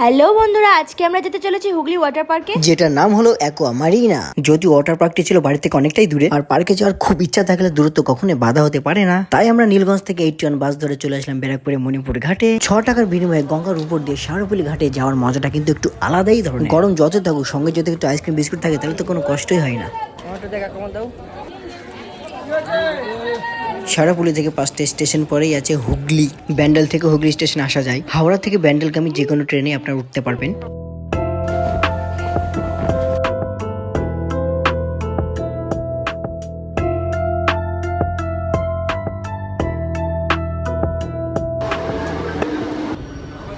Hello বন্ধুরা আজকে আমরা যেতে চলেছি হুগলি ওয়াটার পার্কে। যেটার নাম হলো অ্যাকোয়া মারিনা। যদি ওয়াটার পার্কটি ছিল বাড়ি থেকে অনেকটাই দূরে আর পার্কে যাওয়ার খুব ইচ্ছা থাকলে দূরত্ব কখনো বাধা হতে পারে না। তাই আমরা নীলগঞ্জ থেকে এইটি ওয়ান বাস ধরে চলে আসলাম ব্যারাকপুরে মণিপুর ঘাটে। ছ টাকার বিনিময়ে গঙ্গার উপর দিয়ে শাহরুপলি ঘাটে যাওয়ার মজাটা কিন্তু একটু আলাদাই ধরনের। গরম যত থাকুক সঙ্গে যদি একটু আইসক্রিম বিস্কুট থাকে তাহলে তো কোনো কষ্টই হয় না। সারাপুলি থেকে পাঁচটা স্টেশন পরেই আছে হুগলি। ব্যান্ডেল থেকে হুগলি স্টেশন আসা যায়। হাওড়া থেকে ব্যান্ডেলগামী যে কোনো ট্রেনে আপনারা উঠতে পারবেন।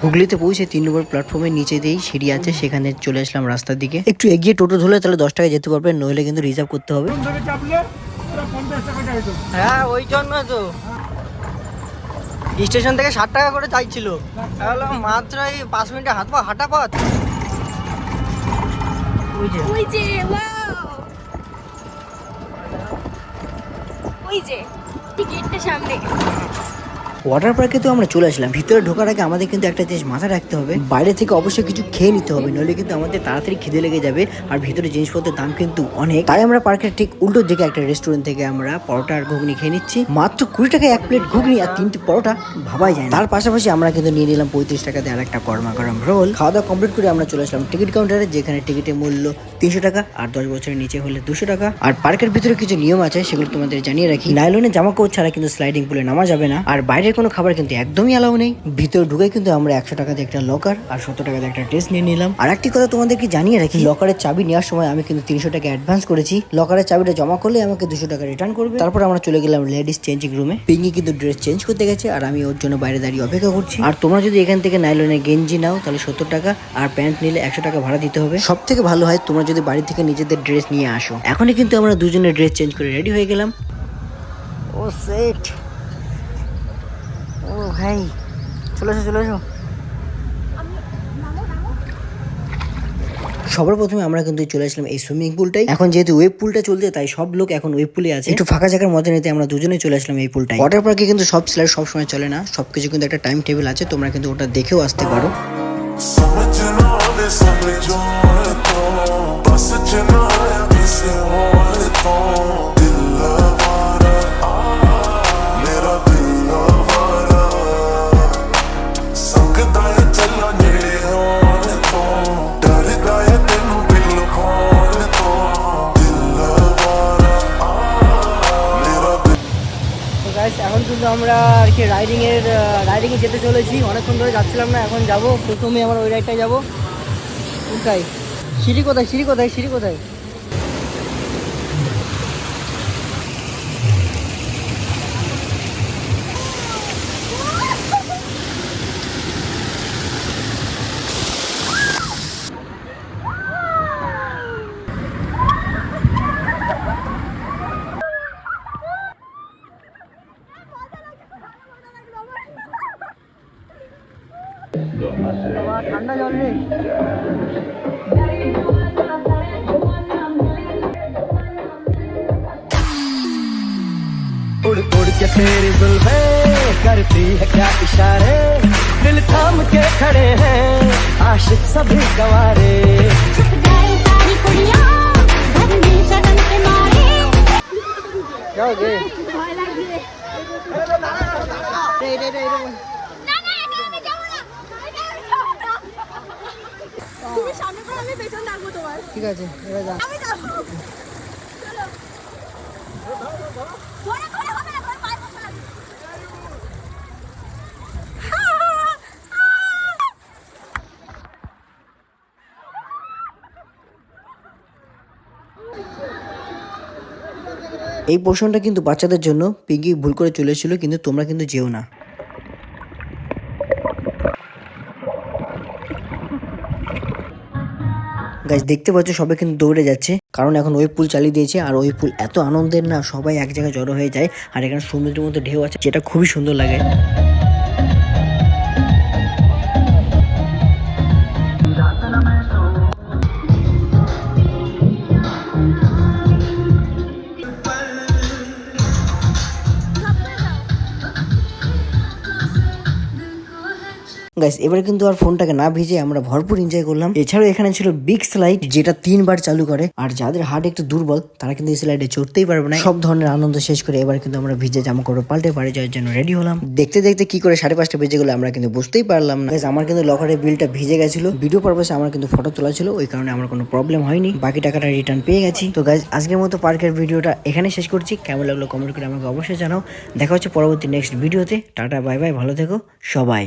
হুগলিতে পৌঁছে তিন নম্বর প্ল্যাটফর্মের নিচে দিয়েই সিঁড়ি আছে। সেখানে চলে আসলাম রাস্তার দিকে। একটু এগিয়ে টোটো ধরলে তাহলে দশ টাকা যেতে পারবেন, নইলে কিন্তু রিজার্ভ করতে হবে। হ্যাঁ ওই জন্য তো। স্টেশন থেকে ষাট টাকা করে চাইছিল। তাহলে মাত্র এই পাঁচ মিনিটে হাঁটবো হাঁটা পথ। ওই যে। ওই যে ওই যে টিকিটটা সামনে। ওয়াটার পার্কে তো আমরা চলে আসলাম। ভিতরে ঢোকার আগে আমাদের কিন্তু একটা জিনিস মাথায় রাখতে হবে। বাইরে থেকে অবশ্যই কিছু খেয়ে নিতে হবে, নইলে কিন্তু আমাদের তাড়াতাড়ি খিদে লেগে যাবে আর ভিতরে জিনিসপত্রের দাম কিন্তু অনেক। তাই আমরা পার্কের ঠিক উল্টো দিকে একটা রেস্টুরেন্ট থেকে আমরা পরোটা আর ঘুগনি খেয়ে নিচ্ছি। মাত্র কুড়ি টাকায় এক প্লেট ঘুগনি আর তিনটে পরোটা ভাবাই যায় তার পাশাপাশি আমরা কিন্তু নিয়ে নিলাম পঁয়ত্রিশ টাকা দিয়ে আর একটা গরমা গরম রোল খাওয়া দাওয়া কমপ্লিট করে আমরা চলে আসলাম টিকিট কাউন্টারে যেখানে টিকিটের মূল্য তিনশো টাকা আর দশ বছরের নিচে হলে দুশো টাকা। আর পার্কের ভিতরে কিছু নিয়ম আছে, সেগুলো তোমাদের জানিয়ে রাখি। নাইলনের জামা কাপড় ছাড়া কিন্তু স্লাইডিং পুলে নামা যাবে না। আর বাইরের কোনো খাবার কিন্তু একদমই অ্যালাউ নেই। ভিতরে ঢুকে কিন্তু আমরা একশো টাকা দিয়ে একটা লকার আর সত্তর টাকা দিয়ে একটা টেস্ট নিয়ে নিলাম। আর একটি কথা তোমাদেরকে জানিয়ে রাখি লকারের চাবি নেওয়ার সময় আমি কিন্তু তিনশো টাকা অ্যাডভান্স করেছি। লকারের চাবিটা জমা করলে আমাকে দুশো টাকা রিটার্ন করবে। তারপর আমরা চলে গেলাম লেডিস চেঞ্জিং রুমে পিঙ্কি কিন্তু ড্রেস চেঞ্জ করতে গেছে আর আমি ওর জন্য বাইরে দাঁড়িয়ে অপেক্ষা করছি। আর তোমরা যদি এখান থেকে নাইলনের গেঞ্জি নাও, তাহলে সত্তর টাকা আর প্যান্ট নিলে একশো টাকা ভাড়া দিতে হবে। সব থেকে ভালো হয় তোমরা যদি বাড়ি থেকে নিজেদের ড্রেস নিয়ে আসো। এখনই কিন্তু আমরা দুজনের ড্রেস চেঞ্জ করে রেডি হয়ে গেলাম। ও সেট ও ভাই চলে এসো চলে এসো। সবার প্রথমে আমরা কিন্তু চলে আসলাম এই সুইমিং পুলটাই এখন যেহেতু ওয়েব পুলটা চলছে তাই সব লোক এখন ওয়েব পুলে আছে। একটু ফাঁকা জায়গার মজা নিতে আমরা দুজনে চলে আসলাম এই পুলটাই ওয়াটার পার্কে কিন্তু সব স্লাইড সব সময় চলে না সবকিছু কিন্তু একটা টাইম টেবিল আছে তোমরা কিন্তু ওটা দেখেও আসতে পারো। গাইস এখন কিন্তু আমরা আর কি রাইডিংয়ের রাইডিংয়ে যেতে চলেছি। অনেকক্ষণ ধরে যাচ্ছিলাম না, এখন যাব। প্রথমে আমরা ওই রাইডটায় যাব। কোথায়? সিঁড়ি কোথায়? সিঁড়ি কোথায়? সিঁড়ি কোথায়? ঠান্ডা জল রে उड़ उड़ के तेरी जुल्फे करती है क्या इशारे दिल थाम के खड़े हैं आशिक सभी गवारे छुप जाए सारी ঠিক আছে এবার যা। এই পোর্শনটা কিন্তু বাচ্চাদের জন্য পিঙ্কি ভুল করে চলে এসেছিল কিন্তু তোমরা কিন্তু যেও না। গাছ দেখতে পাচ্ছ, সবাই কিন্তু দৌড়ে যাচ্ছে। কারণ এখন ওই পুল চালিয়ে দিয়েছে, আর ওই পুল এত আনন্দের না, সবাই এক জায়গায় জড়ো হয়ে যায়, আর এখানে সমুদ্রের মধ্যে ঢেউ আছে, যেটা খুবই সুন্দর লাগে। গাইস এবার কিন্তু আর ফোনটাকে না ভিজে আমরা ভরপুর এনজয় করলাম। এছাড়াও এখানে ছিল বিগ স্লাইড যেটা তিনবার চালু করে। আর যাদের হার্ট একটু দুর্বল, তারা কিন্তু এই স্লাইডে চড়তেই পারবে না। সব ধরনের আনন্দ শেষ করে এবার কিন্তু আমরা ভিজে জামা কাপড় পাল্টে বাড়ি যাওয়ার জন্য রেডি হলাম। দেখতে দেখতে কি করে সাড়ে পাঁচটা বেজে গেলো আমরা কিন্তু বুঝতেই পারলাম না। আমার কিন্তু লকারের বিলটা ভিজে গেছিল। ভিডিও পারপাসে আমার কিন্তু ফটো তোলা ছিল, ওই কারণে আমার কোনো প্রবলেম হয়নি। বাকি টাকাটা রিটার্ন পেয়ে গেছি। তো গাইজ আজকের মতো পার্কের ভিডিওটা এখানে শেষ করছি। কেমন লাগল কমেন্ট করে আমাকে অবশ্যই জানাও। দেখা হচ্ছে পরবর্তী নেক্সট ভিডিওতে টাটা বাই বাই ভালো থেকো সবাই।